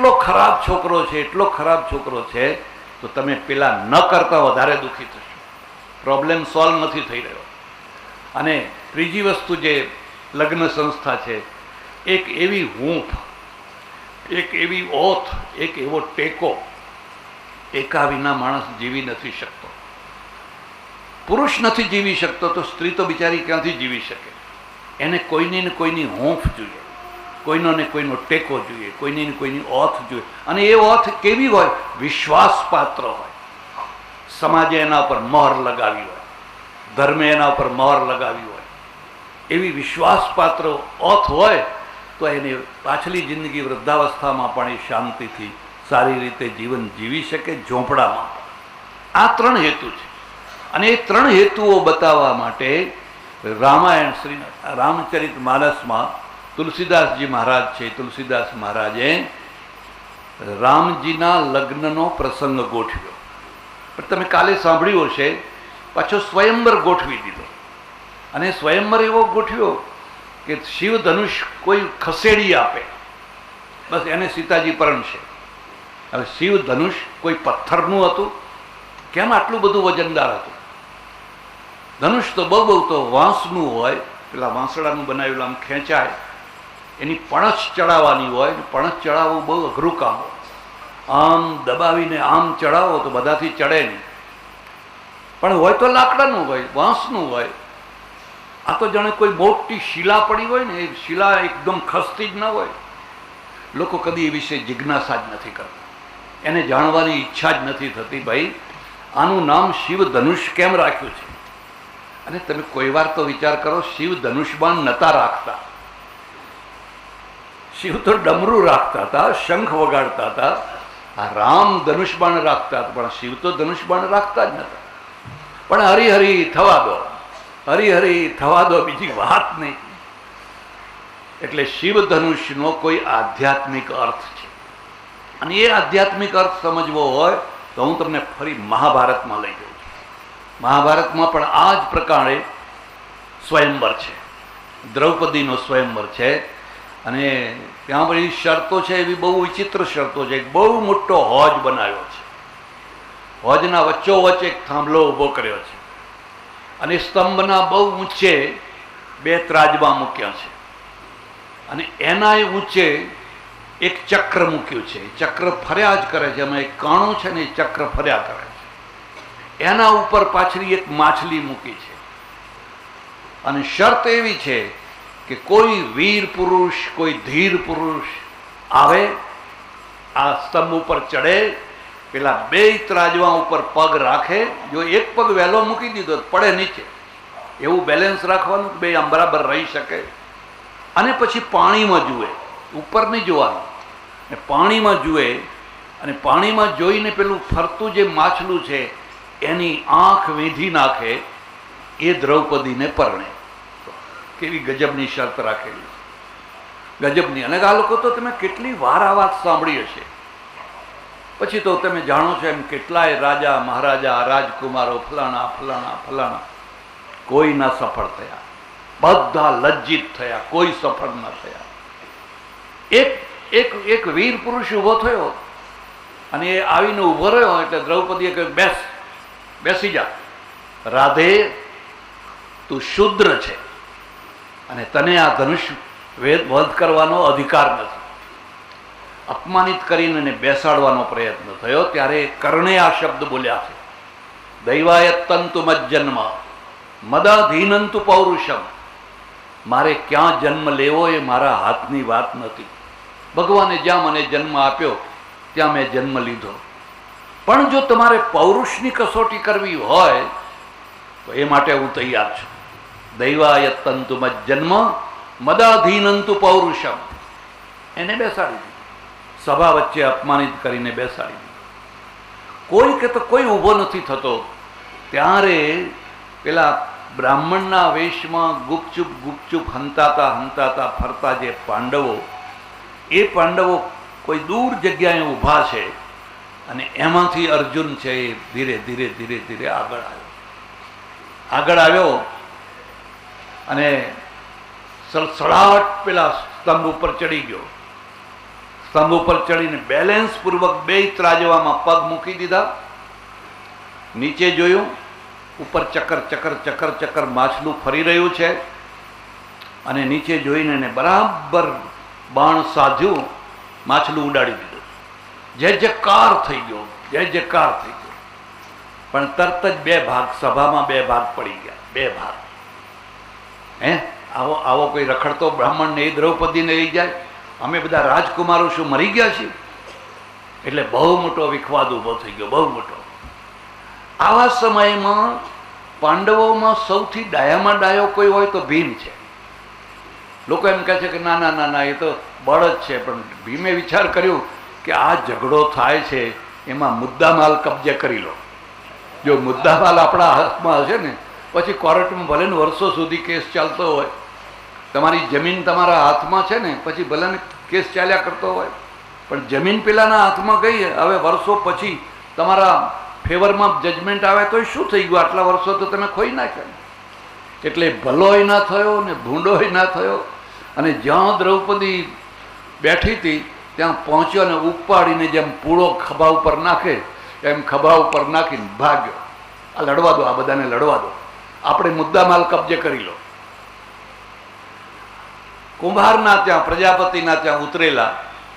એટલો ખરાબ છોકરો છે, એટલો ખરાબ છોકરો છે, તો તમે પેલા ન કરતા વધારે દુઃખી થશો. પ્રોબ્લેમ સોલ્વ નથી થઈ રહ્યો. અને ત્રીજી વસ્તુ જે લગ્ન સંસ્થા છે, એક એવી હૂંફ, એક એવી ઓથ, એક એવો ટેકો એકા વિના માણસ જીવી નથી શકતો. પુરુષ નથી જીવી શકતો, તો સ્ત્રી તો બિચારી ક્યાંથી જીવી શકે? એને કોઈની ને કોઈની હૂંફ જોઈએ. કોઈનો ને કોઈનો ટેકો જોઈએ, કોઈની ને કોઈની ઓથ જોઈએ. અને એ ઓથ કેવી હોય? વિશ્વાસપાત્ર હોય. સમાજે એના ઉપર મહોર લગાવી હોય. ધર્મે એના ઉપર મહોર લગાવી હોય. એવી વિશ્વાસપાત્ર ઓથ હોય, તો એની પાછલી જિંદગી વૃદ્ધાવસ્થામાં પણ એ શાંતિથી સારી રીતે જીવન જીવી શકે ઝોંપડામાં આ ત્રણ હેતુ છે. અને એ ત્રણ હેતુઓ બતાવવા માટે રામાયણ શ્રી રામચરિત માનસમાં તુલસીદાસજી મહારાજ છે, તુલસીદાસ મહારાજે રામજીના લગ્નનો પ્રસંગ ગોઠવ્યો. પણ તમે કાલે સાંભળ્યું હશે, પાછો સ્વયંવર ગોઠવી દીધો. અને સ્વયંવર એવો ગોઠવ્યો કે શિવ ધનુષ કોઈ ખસેડી આપે. બસ એને સીતાજી પરણશે હવે શિવ ધનુષ કોઈ પથ્થરનું હતું? કેમ આટલું બધું વજનદાર હતું? ધનુષ તો બહુ બહુ તો વાંસનું હોય, પેલા વાંસડાનું બનાવેલું આમ ખેંચાય. એની પણછ ચડાવવાની હોય ને પણછ ચડાવવું બહુ અઘરું કામ હોય. આમ દબાવીને આમ ચડાવો તો બધાથી ચડે નહીં. પણ હોય તો લાકડાનું હોય, વાંસનું હોય. આ તો જાણે કોઈ મોટી શિલા પડી હોય ને, એ શિલા એકદમ ખસતી જ ન હોય. લોકો કદી એ વિશે જિજ્ઞાસા જ નથી કરતા. એને જાણવાની ઈચ્છા જ નથી થતી ભાઈ. આનું નામ શિવ ધનુષ કેમ રાખ્યું છે? અને તમે કોઈ વાર તો વિચાર કરો શિવ ધનુષબાણ નતા રાખતા. શિવ તો ડમરું રાખતા હતા, શંખ વગાડતા હતા. આ રામ ધનુષબાણ રાખતા હતા, પણ શિવ તો ધનુષબાણ રાખતા જ નતા પણ હરિહરી થવા દો, હરિહરી થવા દો બીજી વાત નહીં. એટલે શિવ ધનુષનો કોઈ આધ્યાત્મિક અર્થ છે. અને એ આધ્યાત્મિક અર્થ સમજવો હોય તો હું તમને ફરી મહાભારતમાં લઈ જાઉં છું. મહાભારતમાં પણ આ જ પ્રકારે સ્વયંવર છે. દ્રૌપદીનો સ્વયંવર છે. અને ત્યાં બધી શરતો છે, એવી બહુ વિચિત્ર શરતો છે. બહુ મોટો હોજ બનાવ્યો છે. હોજના વચ્ચોવચ્ચ એક થાંભલો ઊભો કર્યો છે. અને સ્તંભના બહુ ઊંચે બે ત્રાજવા મૂક્યા છે. અને એનાય ઊંચે એક ચક્ર મૂક્યું છે. ચક્ર ફર્યા જ કરે છે. એમાં એક કાણું છે ને એ ચક્ર ફર્યા કરે છે. એના ઉપર પાછળ એક માછલી મૂકી છે. અને શરત એવી છે કે કોઈ વીર પુરુષ, કોઈ ધીર પુરુષ આવે, આ સ્તંભ ઉપર ચડે, પેલા બે ત્રાજવા ઉપર પગ રાખે, જો એક પગ વહેલો મૂકી દીધો પડે નીચે. એવું બેલેન્સ રાખવાનું બે આમ બરાબર રહી શકે. અને પછી પાણીમાં જુએ, ઉપર નહીં જોવાનું. ને પાણીમાં જુએ, અને પાણીમાં જોઈને પેલું ફરતું જે માછલું છે, એની આંખ વીંધી નાખે, એ દ્રૌપદીને પરણે. કેવી ગજબની શરત રાખેલી ગજબની. અને આ લોકો તો તમે કેટલી વાર આ વાત સાંભળી હશે. પછી તો તમે જાણો છો એમ કેટલાય રાજા, મહારાજા, રાજકુમારો, ફલાણા ફલાણા ફલાણા, કોઈ ના સફળ થયા. બધા લજ્જિત થયા, કોઈ સફળ ન થયા. એક એક એક વીર પુરુષ ઊભો થયો અને એ આવીને ઊભો રહ્યો એટલે દ્રૌપદીએ કહ્યું, બેસ, બેસી જા. રાધે, તું શુદ્ર છે. અને તને આ ધનુષ વેદ વધ કરવાનો અધિકાર નથી. અપમાનિત કરીને એને બેસાડવાનો પ્રયત્ન થયો ત્યારે કર્ણે આ શબ્દ બોલ્યા છે. દૈવાય તંતુ મજ્જન્મ, મદાધીનંતુ પૌરુષમ. મારે ક્યાં જન્મ લેવો એ મારા હાથની વાત નથી. ભગવાને જ્યાં મને જન્મ આપ્યો, ત્યાં મેં જન્મ લીધો. પણ જો તમારે પૌરુષની કસોટી કરવી હોય, તો એ માટે હું તૈયાર છું. દૈવાયત્તંતુ જન્મ મદાધીનંતુ પૌરુષમ. એને બેસાડી દીધું. સભા વચ્ચે અપમાનિત કરીને બેસાડી દીધું. કોઈ કે તો કોઈ ઊભો નથી થતો. ત્યારે પેલા બ્રાહ્મણના વેશમાં ગુપચુપ ગુપચુપ હંતાતા હંતાતા ફરતા જે પાંડવો, એ પાંડવો કોઈ દૂર જગ્યાએ ઊભા છે અને એમાંથી અર્જુન છે એ ધીરે ધીરે ધીરે ધીરે આગળ આવ્યો. આગળ આવ્યો અને સળસળાટ પેલા સ્તંભ ઉપર ચડી ગયો. સ્તંભ ઉપર ચડીને બેલેન્સ પૂર્વક બે ત્રાજવામાં પગ મૂકી દીધા. નીચે જોયું, ઉપર ચક્કર ચક્કર ચક્કર ચક્કર માછલું ફરી રહ્યું છે. અને નીચે જોઈને એને બરાબર બાણ સાધ્યું, માછલું ઉડાડી દીધું. જય જયકાર થઈ ગયો જય જયકાર થઈ ગયો. પણ તરત જ બે ભાગ, સભામાં બે ભાગ પડી ગયા, બે ભાગ. હે? આવો આવો કોઈ રખડતો બ્રાહ્મણ ને એ દ્રૌપદીને લઈ જાય. અમે બધા રાજકુમારો શું મરી ગયા છીએ? એટલે બહુ મોટો વિખવાદ ઊભો થઈ ગયો, બહુ મોટો. આવા સમયમાં પાંડવોમાં સૌથી ડાયામાં ડાયો કોઈ હોય તો ભીમ છે. લોકો એમ કહે છે કે ના ના ના ના, એ તો બળ જ છે, પણ ભીમે વિચાર કર્યો કે આ ઝઘડો થાય છે, એમાં મુદ્દામાલ કબજે કરી લો. જો મુદ્દામાલ આપણા હાથમાં હશે ને પછી કોર્ટમાં ભલે વર્ષો સુધી કેસ ચાલતો હોય, તમારી જમીન તમારા હાથમાં છે ને, પછી ભલે કેસ ચાલ્યા કરતો હોય, પણ જમીન પેલાના હાથમાં ગઈ, હવે વર્ષો પછી તમારા ફેવરમાં જજમેન્ટ આવે તો શું થઈ ગયું? આટલા વર્ષો તો તમે ખોઈ નાખ્યા. એટલે ભલોય ના થયો ને ભૂંડોય ના થયો, અને જ્યાં દ્રૌપદી બેઠી હતી, ત્યાં પહોંચ્યો અને ઉપાડીને જેમ પૂળો ખભા ઉપર નાખે, એમ ખભા ઉપર નાખીને ભાગ્યો. આ લડવા દો, આ બધાને લડવા દો. આપણે મુદ્દામાલ કબજે કરી લો. કુંભારના ત્યાં, પ્રજાપતિના ત્યાં ઉતરેલા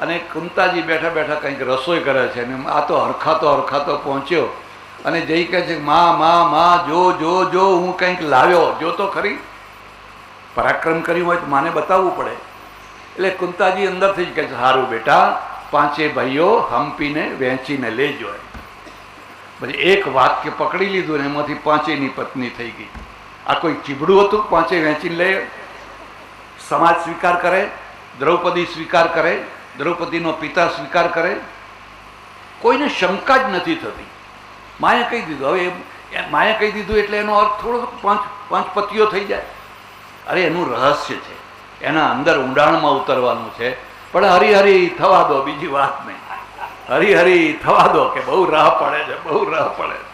અને કુંતાજી બેઠા બેઠા કંઈક રસોઈ કરે છે અને આ તો હરખાતો હરખાતો પહોંચ્યો અને જઈ કહે છે, માં માં માં, જો જો જો, હું કંઈક લાવ્યો. જો તો ખરી. પરાક્રમ કર્યું હોય તો માને બતાવવું પડે. એટલે કુંતાજી અંદરથી જ કહે છે સારું બેટા, પાંચે ભાઈઓ હંપીને વહેંચીને લેજો. પછી એક વાક્ય પકડી લીધું ને એમાંથી પાંચેયની પત્ની થઈ ગઈ. આ કોઈ ચીબડું હતું? પાંચે વેચી લે સમાજ સ્વીકાર કરે, દ્રૌપદી સ્વીકાર કરે, દ્રૌપદીનો પિતા સ્વીકાર કરે. કોઈને શંકા જ નથી થતી. માએ કહી દીધું, હવે માએ કહી દીધું એટલે એનો અર્થ થોડો પાંચ પાંચ પતિઓ થઈ જાય. અરે, એનું રહસ્ય છે. એના અંદર ઊંડાણમાં ઉતરવાનું છે. પણ હરિહરી થવા દો, બીજી વાત નહીં. હરિહરી થવા દો કે બહુ રાહ પડે છે, બહુ રાહ પડે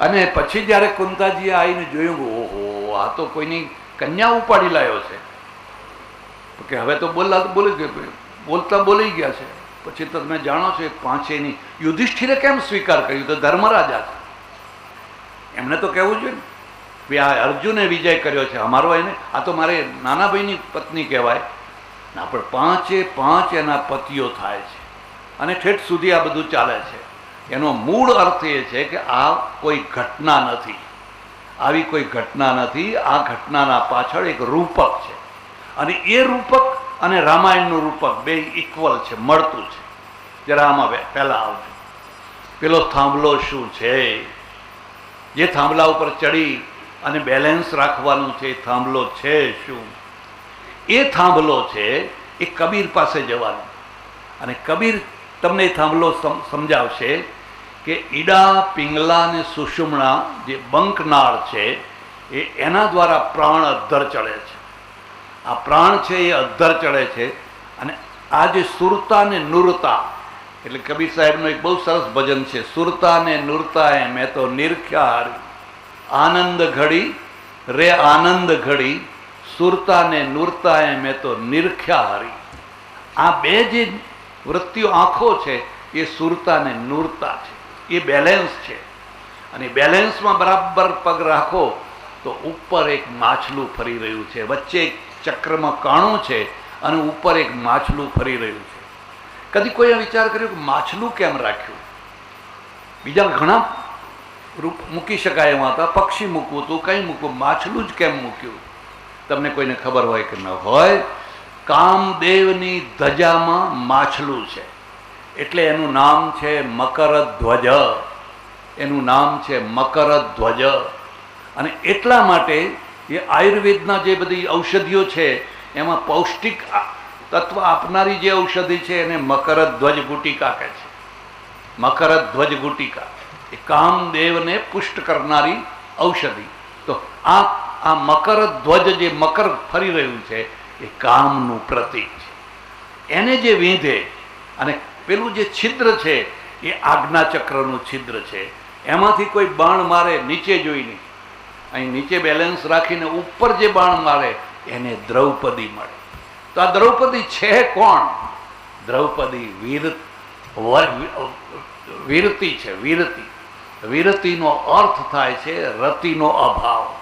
અને પછી જ્યારે કુંતાજીએ આવીને જોયું ઓહો, આ તો કોઈની કન્યા ઉપાડી લાવ્યો છે. કે હવે તો બોલા બોલી ગયો બોલતા બોલી ગયા છે. પછી તો તમે જાણો છો પાંચેની યુધિષ્ઠિરે કેમ સ્વીકાર કર્યું? તો ધર્મરાજા છે. એમને તો કહેવું જોઈએ ને, કે આ અર્જુને વિજય કર્યો છે, અમારો એને, આ તો મારે નાના ભાઈની પત્ની કહેવાય. ના, પણ પાંચે પાંચ એના પતિઓ થાય છે. અને ઠેઠ સુધી આ બધું ચાલે છે. એનો મૂળ અર્થ એ છે કે આ કોઈ ઘટના નથી. આવી કોઈ ઘટના નથી. આ ઘટનાના પાછળ એક રૂપક છે. અને એ રૂપક અને રામાયણનું રૂપક બે ઇક્વલ છે, મળતું છે. જરા આમાં પહેલાં આવજો. પેલો થાંભલો શું છે? જે થાંભલા ઉપર ચડી અને બેલેન્સ રાખવાનું છે એ થાંભલો છે શું? એ થાંભલો છે એ કબીર પાસે જવાનું. અને કબીર તમને થાંભલો સમજાવશે કે ઈડા, પિંગલા અને સુષુમણા જે બંકનાળ છે, એ એના દ્વારા પ્રાણ અદ્ધર ચડે છે. આ પ્રાણ છે એ અધ્ધર ચડે છે અને આ જે સુરતા ને નુરતા, એટલે કબીર સાહેબનું એક બહુ સરસ ભજન છે, સુરતા ને નુરતા એ મેં તો નિરખ્યા આનંદ ઘડી રે આનંદ ઘડી, સુરતા ને નુરતા એ મેં તો નિરખ્યા હારી આ બે જે વૃત્તિઓ આંખો છે, એ સુરતા ને નૂરતા છે, એ બેલેન્સ છે. અને બેલેન્સમાં બરાબર પગ રાખો, તો ઉપર એક માછલું ફરી રહ્યું છે, વચ્ચે એક ચક્રમાં કાણું છે, અને ઉપર એક માછલું ફરી રહ્યું છે. કદી કોઈએ વિચાર કર્યો કે માછલું કેમ રાખ્યું? બીજા ઘણા રૂપ મૂકી શકાય એમાં હતા, પક્ષી મૂકવું હતું, કંઈ મૂકવું, માછલું જ કેમ મૂક્યું? તમને કોઈને ખબર હોય કે ન હોય કામદેવની ધજામાં માછલું છે. એટલે એનું નામ છે મકરધ્વજ. એનું નામ છે મકરધ્વજ. અને એટલા માટે એ આયુર્વેદના જે બધી ઔષધિઓ છે, એમાં પૌષ્ટિક તત્વ આપનારી જે ઔષધિ છે, એને મકરધ્વજ ગુટિકા કહે છે. મકરધ્વજ ગુટિકા. એ કામદેવને પુષ્ટ કરનારી ઔષધિ. તો આ આ મકરધ્વજ જે મકર ફરી રહ્યું છે એ કામનું પ્રતીક છે. એને જે વીંધે અને પેલું જે છિદ્ર છે, એ આજ્ઞાચક્રનું છિદ્ર છે. એમાંથી કોઈ બાણ મારે નીચે જોઈને અહીં નીચે બેલેન્સ રાખીને ઉપર જે બાણ મારે, એને દ્રૌપદી મળે. તો આ દ્રૌપદી છે કોણ? દ્રૌપદી વર- વીરતી છે, વીરતી. વીરતીનો અર્થ થાય છે રતિનો અભાવ.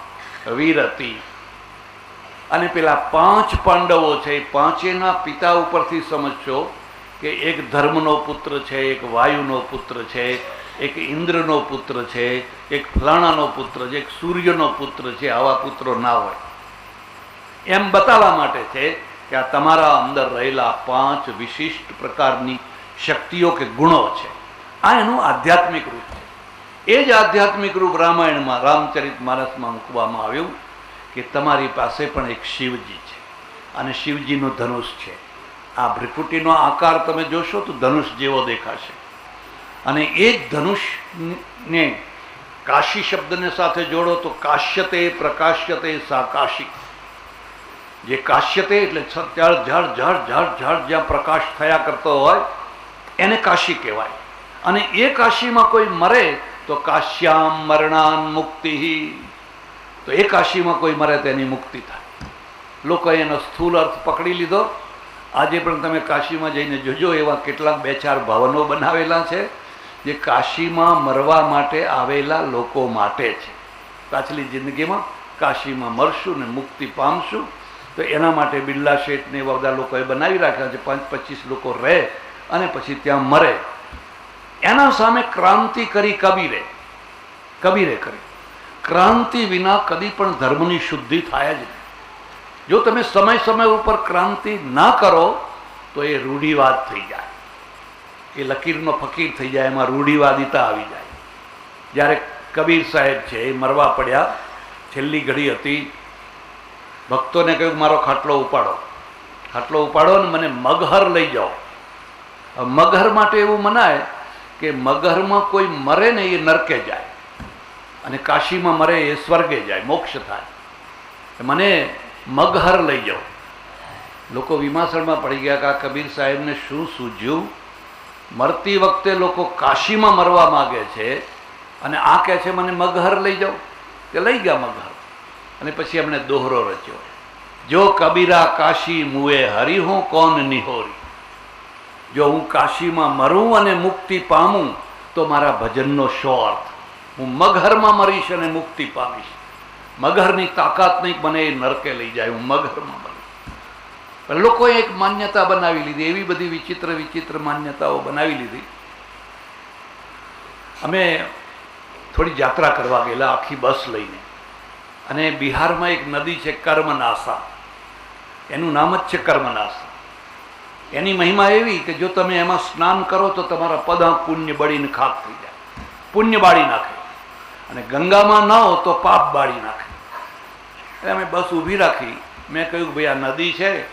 વીરતી. અને પેલા પાંચ પાંડવો છે, એ પાંચેના પિતા ઉપરથી સમજશો કે એક ધર્મનો પુત્ર છે, એક વાયુનો પુત્ર છે, એક ઇન્દ્રનો પુત્ર છે, એક ફલાણાનો પુત્ર છે, એક સૂર્યનો પુત્ર છે, આવા પુત્રો ના હોય. એમ બતાવવા માટે છે કે આ તમારા અંદર રહેલા પાંચ વિશિષ્ટ પ્રકારની શક્તિઓ કે ગુણો છે. આ એનું આધ્યાત્મિક રૂપ છે. એ જ આધ્યાત્મિક રૂપ રામાયણમાં રામચરિત માનસમાં મૂકવામાં આવ્યું. કે તમારી પાસે પણ એક શિવજી છે. અને શિવજીનું ધનુષ છે. આ ભ્રિકુટીનો આકાર તમે જોશો તો ધનુષ જેવો દેખાશે. અને એ જ ધનુષને કાશી શબ્દને સાથે જોડો તો કાશ્યતે પ્રકાશ્યતે સાકાશી. જે કાશ્યતે એટલે ઝાડ ઝાડ ઝાડ ઝાડ ઝાડ જ્યાં પ્રકાશ થયા કરતો હોય, એને કાશી કહેવાય. અને એ કાશીમાં કોઈ મરે તો કાશ્યામ મરણાન મુક્તિ તો એ કાશીમાં કોઈ મરે તેની મુક્તિ થાય. લોકોએ એનો સ્થૂલ અર્થ પકડી લીધો. આજે પણ તમે કાશીમાં જઈને જોજો, એવા કેટલાક બે ચાર ભવનો બનાવેલા છે, જે કાશીમાં મરવા માટે આવેલા લોકો માટે છે. પાછલી જિંદગીમાં કાશીમાં મરશું ને મુક્તિ પામશું. તો એના માટે બિરલા શેઠને એવા બધા લોકોએ બનાવી રાખ્યા છે, પાંચ પચીસ લોકો રહે અને પછી ત્યાં મરે. એના સામે ક્રાંતિ કરી કબીરે. કબીરે કરી. ક્રાંતિ વિના કદી પણ ધર્મની શુદ્ધિ થાય જ નહીં. જો તમે સમય સમય ઉપર ક્રાંતિ ના કરો, તો એ રૂઢિવાદ થઈ જાય. એ લકીરનો ફકીર થઈ જાય, એમાં રૂઢિવાદિતા આવી જાય. જ્યારે કબીર સાહેબ છે, એ મરવા પડ્યા. છેલ્લી ઘડી હતી. ભક્તોને કહ્યું, મારો ખાટલો ઉપાડો. ખાટલો ઉપાડો ને મને મગહર લઈ જાઓ. મગહર માટે એવું મનાય કે મગહરમાં કોઈ મરે ને એ નરકે જાય. અને કાશીમાં મરે એ સ્વર્ગે જાય, મોક્ષ થાય. મને મગહર લઈ જાઓ. લોકો વિમાસણમાં પડી ગયા કે આ કબીર સાહેબને શું સૂઝ્યું મરતી વખતે લોકો કાશીમાં મરવા માગે છે અને આ કહે છે, મને મગહર લઈ જાઓ. કે લઈ ગયા મગહર. અને પછી એમણે દોહરો રચ્યો. જો કબીરા કાશી મુએ હરી હું, કોન નિહોરી? જો હું કાશીમાં મરું અને મુક્તિ પામું, તો મારા ભજનનો શો અર્થ? હું મગહરમાં મરીશ અને મુક્તિ પામીશ. મગહરની તાકાત નહીં મને એ નરકે લઈ જાય, હું મગહરમાં મરીશ. લોકોએ એક માન્યતા બનાવી લીધી, એવી બધી વિચિત્ર વિચિત્ર માન્યતાઓ બનાવી લીધી. અમે થોડી યાત્રા કરવા ગયેલા આખી બસ લઈને. અને બિહારમાં એક નદી છે કર્મનાસા. એનું નામ જ છે કર્મનાસા. એની મહિમા એવી કે જો તમે એમાં સ્નાન કરો તો તમારા પદા પુણ્ય બળીને ખાક થઈ જાય. પુણ્ય બાળી નાખે. અને ગંગામાં ન હો તો પાપ બાળી નાખે. એટલે અમે બસ ઊભી રાખી. મેં કહ્યું ભાઈ આ નદી છે,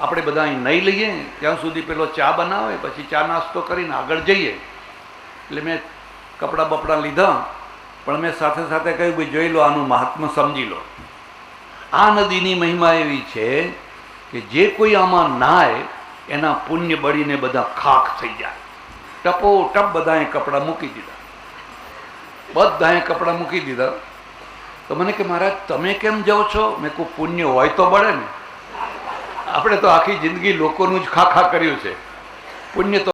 આપણે બધા અહીં નહીં લઈએ. ત્યાં સુધી પેલો ચા બનાવે, પછી ચા નાસ્તો કરીને આગળ જઈએ. એટલે મેં કપડાં બપડા લીધા. પણ મેં સાથે સાથે કહ્યું ભાઈ જોઈ લો, આનું મહાત્મ્ય સમજી લો. આ નદીની મહિમા એવી છે કે જે કોઈ આમાં નાય, એના પુણ્ય બળીને બધા ખાખ થઈ જાય. ટપો ટપ બધાએ કપડાં મૂકી દીધા. બધાએ કપડાં મૂકી દીધા. તો મને કે, મહારાજ, તમે કેમ જાઓ છો? મેં કહું પુણ્ય હોય તો બળે ને. આપણે તો આખી જિંદગી લોકોનું જ ખાખા કર્યું છે. પુણ્ય તો